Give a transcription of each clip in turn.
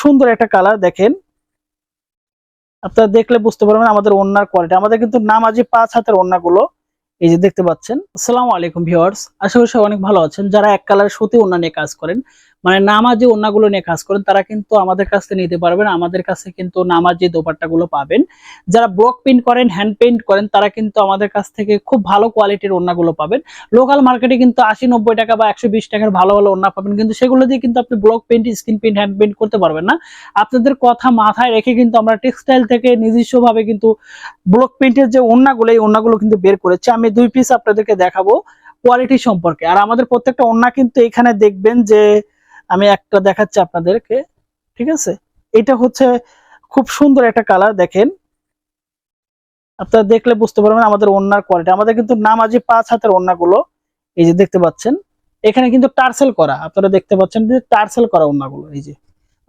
সুন্দর একটা কালার দেখেন। আপনারা দেখলে বুঝতে পারবেন আমাদের ওনার কোয়ালিটি আমাদের কিন্তু নামাজি পাঁচ হাতের ওন্নাগুলো এই যে দেখতে পাচ্ছেন। আসসালামু আলাইকুম ভিওয়ার্স আশা করি অনেক ভালো আছেন। যারা এক কালারের সুতি ওনা নিয়ে কাজ করেন মানে নামাজি ওন্নাগুলো নিয়ে কাজ করেন, তারা কিন্তু আমাদের কাছ থেকে নিতে পারবেন। আমাদের কাছে কিন্তু নামাজি দোপাট্টাগুলো পাবেন, যারা ব্লক প্রিন্ট করেন হ্যান্ড পেইন্ট করেন, তারা কিন্তু আমাদের কাছ থেকে খুব ভালো কোয়ালিটির ওন্নাগুলো পাবেন। লোকাল মার্কেটে কিন্তু আশি নব্বই টাকা বা একশো বিশ টাকার ভালো ভালো ওন্না পাবেন, কিন্তু সেগুলো দিয়ে কিন্তু আপনি block paint screen print hand paint করতে পারবেন না। আপনাদের কথা মাথায় রেখে কিন্তু আমরা টেক্সটাইল থেকে নিজস্বভাবে কিন্তু ব্লক প্রিন্টের যে ওন্নাগুলো এই ওন্নাগুলো কিন্তু বের করেছে। আমি দুই পিস আপনাদেরকে দেখাবো কোয়ালিটি সম্পর্কে। আর আমাদের প্রত্যেকটা ওন্না কিন্তু এখানে দেখবেন যে আমি একটা দেখাচ্ছি আপনাদেরকে, ঠিক আছে? এটা হচ্ছে খুব সুন্দর একটা কালার, দেখেন। আপনারা দেখলে বুঝতে পারবেন আমাদের ওন্নার কোয়ালিটি আমাদের কিন্তু নামাজি পাঁচ হাতের ওন্নাগুলো এই যে দেখতে পাচ্ছেন, এখানে কিন্তু টার্সেল করা। আপনারা দেখতে পাচ্ছেন যে টার্সেল করা ওন্নাগুলো এই যে।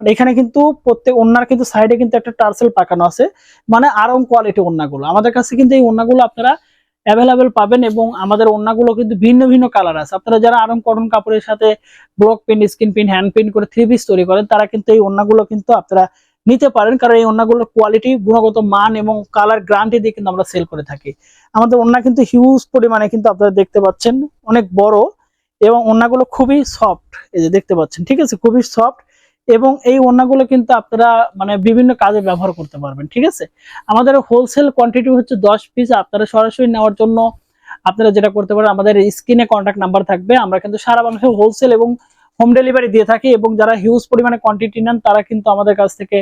মানে এখানে কিন্তু প্রত্যেক ওন্নার কিন্তু সাইডে কিন্তু একটা টার্সেল পাকানো আছে মানে আরং কোয়ালিটি ওন্নাগুলো আমাদের কাছে কিন্তু এই ওন্নাগুলো আপনারা অ্যাভেলেবেল পাবেন এবং আমাদের ওন্নাগুলো কিন্তু ভিন্ন ভিন্ন কালার আছে। আপনারা যারা আরং কটন কাপড়ের সাথে block print skin print hand print করে থ্রি পিস তৈরি করেন, তারা কিন্তু এই ওন্নাগুলো কিন্তু আপনারা নিতে পারেন, কারণ এই ওন্নাগুলোর কোয়ালিটি গুণগত মান এবং কালার গ্রান্টি দিয়ে কিন্তু আমরা সেল করে থাকি। আমাদের ওন্না কিন্তু হিউজ পরিমাণে কিন্তু আপনারা দেখতে পাচ্ছেন, অনেক বড় এবং ওন্নাগুলো খুবই সফট এই যে দেখতে পাচ্ছেন, ঠিক আছে? খুবই সফট এবং এই ওনাগুলো কিন্তু আপনারা মানে বিভিন্ন কাজে ব্যবহার করতে পারবেন, ঠিক আছে? আমাদের হোলসেল কোয়ান্টিটি হচ্ছে দশ পিস আপনারা সরাসরি নেওয়ার জন্য আপনারা যেটা করতে পারেন, আমাদের স্ক্রিনে কন্ট্যাক্ট নাম্বার থাকবে, আমরা কিন্তু সারা বাংলাদেশে হোলসেল এবং হোম ডেলিভারি দিয়ে থাকি এবং যারা হিউজ পরিমাণে কোয়ান্টিটি নেন, তারা কিন্তু আমাদের কাছ থেকে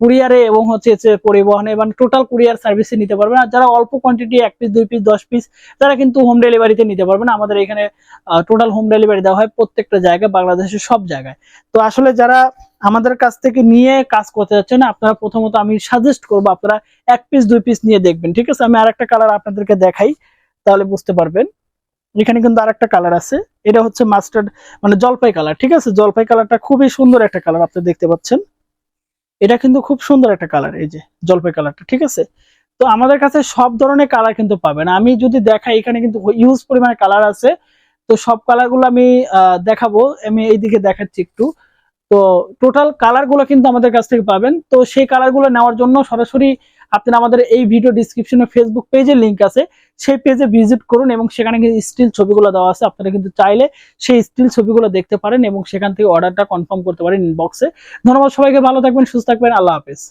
কুরিয়ারে এবং হচ্ছে পরিবহনে এবং টোটাল কুরিয়ার সার্ভিসে নিতে পারবেন। আর যারা অল্প কোয়ান্টিটি এক পিস দুই পিস দশ পিস তারা কিন্তু হোম ডেলিভারিতে নিতে পারবেন। আমাদের এখানে টোটাল হোম ডেলিভারি দেওয়া হয় প্রত্যেকটা জায়গায়, বাংলাদেশের সব জায়গায়। তো আসলে যারা আমাদের কাছ থেকে নিয়ে কাজ করতে যাচ্ছেন, আপনারা প্রথমত আমি সাজেস্ট করব আপনারা এক পিস দুই পিস নিয়ে দেখবেন, ঠিক আছে? আমি আর একটা কালার আপনাদেরকে দেখাই, তাহলে বুঝতে পারবেন। এখানে কিন্তু আরেকটা কালার আছে। এটা হচ্ছে মাস্টার্ড মানে জলপাই কালার ঠিক আছে? জলপাই কালারটা খুবই সুন্দর একটা কালার আপনি দেখতে পাচ্ছেন। এটা কিন্তু খুব সুন্দর একটা কালার এই যে জলপাই কালারটা ঠিক আছে? তো আমাদের কাছে সব ধরনের কালার কিন্তু পাবেন। আমি যদি দেখাই, এখানে কিন্তু ইউজ পরিমাণে কালার আছে। তো সব কালারগুলো আমি দেখাবো। আমি এইদিকে দেখাচ্ছি একটু। তো টোটাল কালারগুলো কিন্তু আমাদের কাছ থেকে পাবেন। তো সেই কালারগুলো নেওয়ার জন্য সরাসরি আপনারা আমাদের এই ভিডিও ডিসক্রিপশনে ফেসবুক পেজের লিঙ্ক আছে, সেই পেজে ভিজিট করুন এবং সেখানে কিন্তু স্টিল ছবিগুলো দেওয়া আছে। আপনারা কিন্তু চাইলে সেই স্টিল ছবিগুলো দেখতে পারেন এবং সেখান থেকে অর্ডারটা কনফার্ম করতে পারেন ইনবক্সে ধন্যবাদ সবাইকে, ভালো থাকবেন, সুস্থ থাকবেন, আল্লাহ হাফেজ।